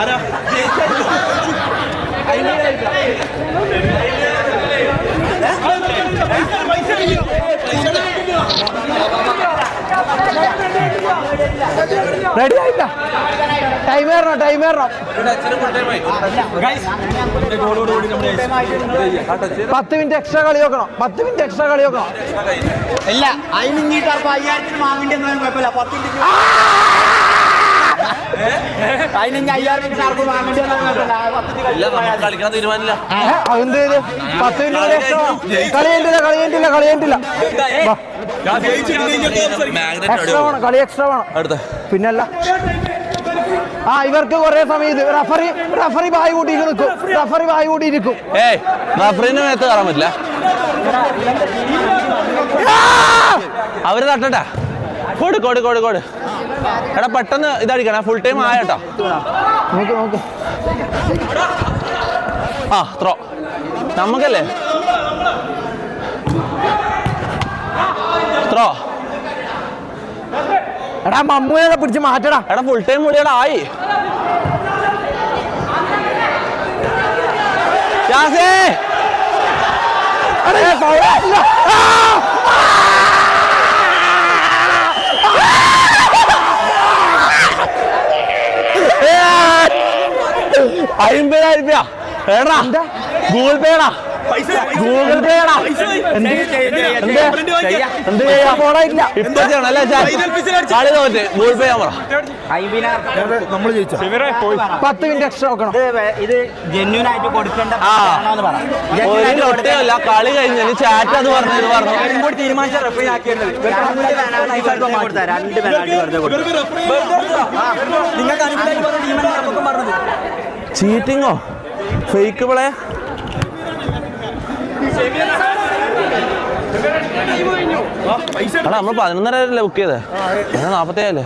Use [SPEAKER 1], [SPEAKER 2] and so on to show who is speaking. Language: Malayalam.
[SPEAKER 1] ആരാ റെഡി ടൈം ഏറണം പത്ത് മിനിറ്റ് എക്സ്ട്രാ കളി നോക്കണം പത്ത് മിനിറ്റ് എക്സ്ട്രാ കളി നോക്കണം
[SPEAKER 2] ഇല്ല അതിനിങ്ങിട്ട് അപ്പൊ അയ്യായിരത്തിന് വാങ്ങേണ്ടി ഒന്നും കുഴപ്പമില്ല. ആർക്കും ആ പത്തിന്റെ കളി
[SPEAKER 3] കളിക്കാൻ തീരുമാനമില്ല.
[SPEAKER 1] ഏ, അതെന്ത് ചെയ്ത്? പത്ത് മിനിറ്റ് എക്സ്ട്രാ കളി കഴിഞ്ഞില്ല കളി കഴിഞ്ഞില്ല കളി കഴിഞ്ഞില്ല എക്സ്ട്രാ വേണം കളി എക്സ്ട്രാ വേണം. പിന്നല്ല. ആ ഇവർക്ക് കുറെ സമയം ഇത് റഫറി റഫറി ബായി കൂട്ടി നിൽക്കും. റഫറി ബായി കൂട്ടിയിരിക്കും
[SPEAKER 3] ഏയ് റഫറിന്റെ മേത്ത് കയറാൻ പറ്റില്ല. അവർ തട്ടട്ടെ. കോട് കോട് കോട് കോട്. എടാ പെട്ടെന്ന് ഇതടിക്കണം. ഫുൾ ടൈം ആയട്ടോ
[SPEAKER 1] നോക്ക് നോക്ക്.
[SPEAKER 3] ആ ത്രോ. നമുക്കല്ലേ? ത്രോ.
[SPEAKER 1] എടാ മമ്മൂനെ പിടിച്ച് മാറ്റടാ.
[SPEAKER 3] എടാ ഫുൾ ടൈം കൂടിയടാ ആയി. അയിമ്പതിനായിരം
[SPEAKER 1] എടാ, ഏ, foul ഇല്ല. ആ!
[SPEAKER 3] അമ്പതിനായിരം രൂപ ഏടാ ഗൂഗിൾ പേടാ
[SPEAKER 1] പത്ത് മിനിറ്റ് എക്സ്ട്രാ വെക്കണം.
[SPEAKER 2] ഇത് ജെന്യൂൻ ആയിട്ട് കൊടുക്കേണ്ട
[SPEAKER 3] കളി കഴിഞ്ഞാൽ ചാറ്റ് അത് പറഞ്ഞു പറഞ്ഞു.
[SPEAKER 2] തീരുമാനിച്ച റെഫറി ആക്കിയിരുന്നത്. രണ്ട് പെനാൽറ്റി വെറുതെ കൊടുത്താ?
[SPEAKER 3] എടാ നമ്മൾ പതിനൊന്നര ബുക്ക് ചെയ്തേ? നാപ്പത്തേഴല്ലേ?